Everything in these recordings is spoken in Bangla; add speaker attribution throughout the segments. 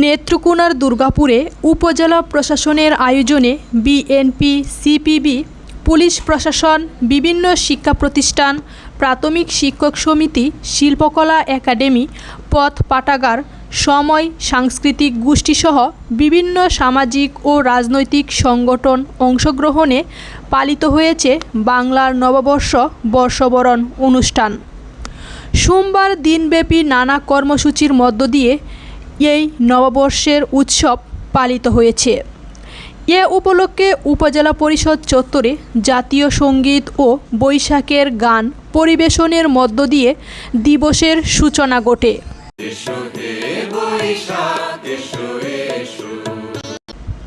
Speaker 1: নেত্রকোনার দুর্গাপুরে উপজেলা প্রশাসনের আয়োজনে বিএনপি, সিপিবি, পুলিশ প্রশাসন, বিভিন্ন শিক্ষা প্রতিষ্ঠান, প্রাথমিক শিক্ষক সমিতি, শিল্পকলা একাডেমি, পথ পাঠাগার, সময়, সাংস্কৃতিক গোষ্ঠীসহ বিভিন্ন সামাজিক ও রাজনৈতিক সংগঠন অংশগ্রহণে পালিত হয়েছে বাংলার নববর্ষ বর্ষবরণ অনুষ্ঠান। সোমবার দিনব্যাপী নানা কর্মসূচির মধ্য দিয়ে এই নববর্ষের উৎসব পালিত হয়েছে। এ উপলক্ষে উপজেলা পরিষদ চত্বরে জাতীয় সংগীত ও বৈশাখের গান পরিবেশনের মধ্য দিয়ে দিবসের সূচনা ঘটে।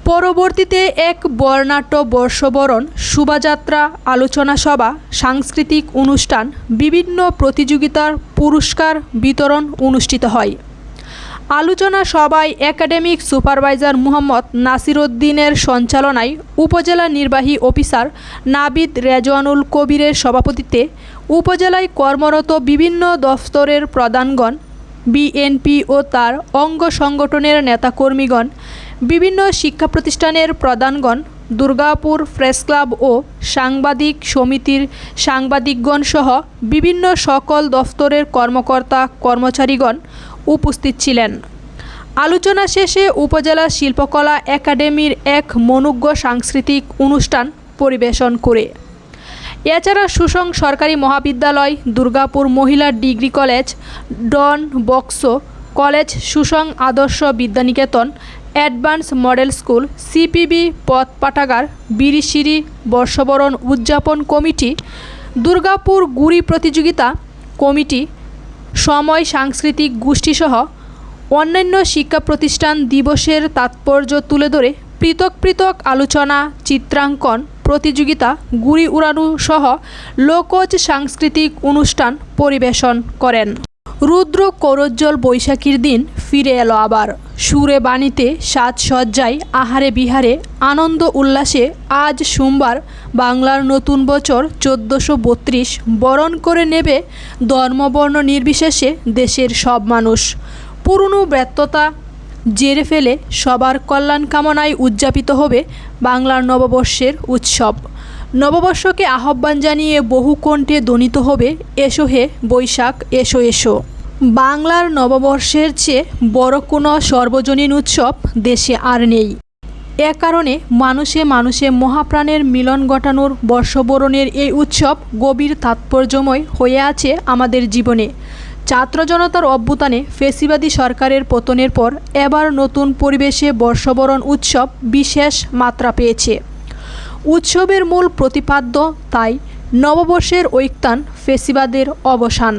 Speaker 1: পরবর্তীতে এক বর্ণাঢ্য বর্ষবরণ, শোভাযাত্রা, আলোচনা সভা, সাংস্কৃতিক অনুষ্ঠান, বিভিন্ন প্রতিযোগিতার পুরস্কার বিতরণ অনুষ্ঠিত হয়। আলোচনা সভায় একাডেমিক সুপারভাইজার মুহাম্মদ নাসিরউদ্দিনের সঞ্চালনায় উপজেলা নির্বাহী অফিসার নাবিদ রেজওয়ানুল কবিরের সভাপতিত্বে উপজেলায় কর্মরত বিভিন্ন দফতরের প্রধানগণ, বিএনপি ও তার অঙ্গ সংগঠনের নেতাকর্মীগণ বিভিন্ন শিক্ষা প্রতিষ্ঠানের প্রধানগণ, দুর্গাপুর প্রেস ক্লাব ও সাংবাদিক সমিতির সাংবাদিকগণ সহ বিভিন্ন সকল দফতরের কর্মকর্তা কর্মচারীগণ উপস্থিত ছিলেন। আলোচনা শেষে উপজেলা শিল্পকলা একাডেমির এক মনুজ্ঞ সাংস্কৃতিক অনুষ্ঠান পরিবেশন করে। এছাড়া সুসং সরকারি মহাবিদ্যালয়, দুর্গাপুর মহিলা degree college, Don বক্সো college Susang Adarsha Bidyaniketan advance model school CPB পথ পাঠাগার বিরিশিরি বর্ষবরণ উদযাপন কমিটি, দুর্গাপুর গুড়ি প্রতিযোগিতা কমিটি, সময় সাংস্কৃতিক গোষ্ঠীসহ অন্যান্য শিক্ষা প্রতিষ্ঠান দিবসের তাৎপর্য তুলে ধরে পৃথক পৃথক আলোচনা, চিত্রাঙ্কন, প্রতিযোগিতা, গুড়ি উড়ানো সহ লোকজ সাংস্কৃতিক অনুষ্ঠান পরিবেশন করেন। রুদ্র করজ্জ্বল বৈশাখীর দিন ফিরে এলো আবার। সুরে বাণীতে সাজসজ্জায় আহারে বিহারে আনন্দ উল্লাসে আজ সোমবার বাংলার নতুন বছর চোদ্দোশো বত্রিশ বরণ করে নেবে ধর্মবর্ণ নির্বিশেষে দেশের সব মানুষ। পুরনো ব্যর্থতা জেরে ফেলে সবার কল্যাণ কামনায় উদযাপিত হবে বাংলার নববর্ষের উৎসব। নববর্ষকে আহ্বান জানিয়ে বহু কণ্ঠে ধ্বনিত হবে, এসো হে বৈশাখ, এসো এসো। বাংলার নববর্ষের চেয়ে বড় কোনো সর্বজনীন উৎসব দেশে আর নেই। এ কারণে মানুষে মানুষে মহাপ্রাণের মিলন ঘটানোর বর্ষবরণের এই উৎসব গভীর তাৎপর্যময় হয়ে আছে আমাদের জীবনে। ছাত্র জনতার অভ্যুত্থানে ফেসিবাদী সরকারের পতনের পর এবার নতুন পরিবেশে বর্ষবরণ উৎসব বিশেষ মাত্রা পেয়েছে। উৎসবের মূল প্রতিপাদ্য তাই নববর্ষের ঐক্তান ফেসিবাদের অবসান।